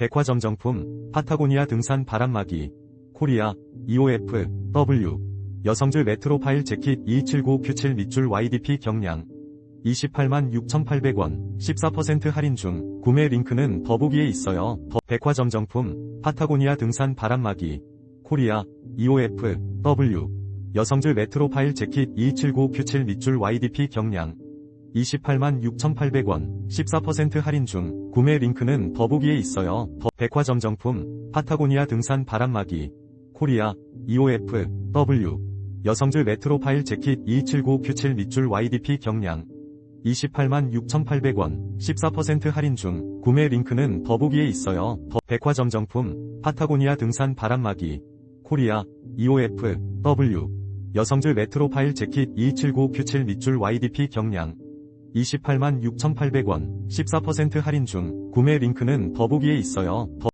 백화점 정품, 파타고니아 등산 바람막이, 코리아, EOF, W, 여성들 메트로파일 재킷 2279Q7 밑줄 YDP 경량, 28만 6,800원, 14% 할인 중, 구매 링크는 더보기에 있어요. 더 백화점 정품, 파타고니아 등산 바람막이, 코리아, EOF, W, 여성들 메트로파일 재킷 2279Q7 밑줄 YDP 경량, 28만 6,800원, 14% 할인 중, 구매 링크는 더보기에 있어요. 더 백화점 정품, 파타고니아 등산 바람막이, 코리아, EOF, W, 여성들 메트로 파일 재킷 2279Q7 밑줄 YDP 경량, 28만 6,800원, 14% 할인 중, 구매 링크는 더보기에 있어요. 더 백화점 정품, 파타고니아 등산 바람막이, 코리아, EOF, W, 여성들 메트로 파일 재킷 2279Q7 밑줄 YDP 경량, 28만 6,800원, 14% 할인 중, 구매 링크는 더보기에 있어요. 더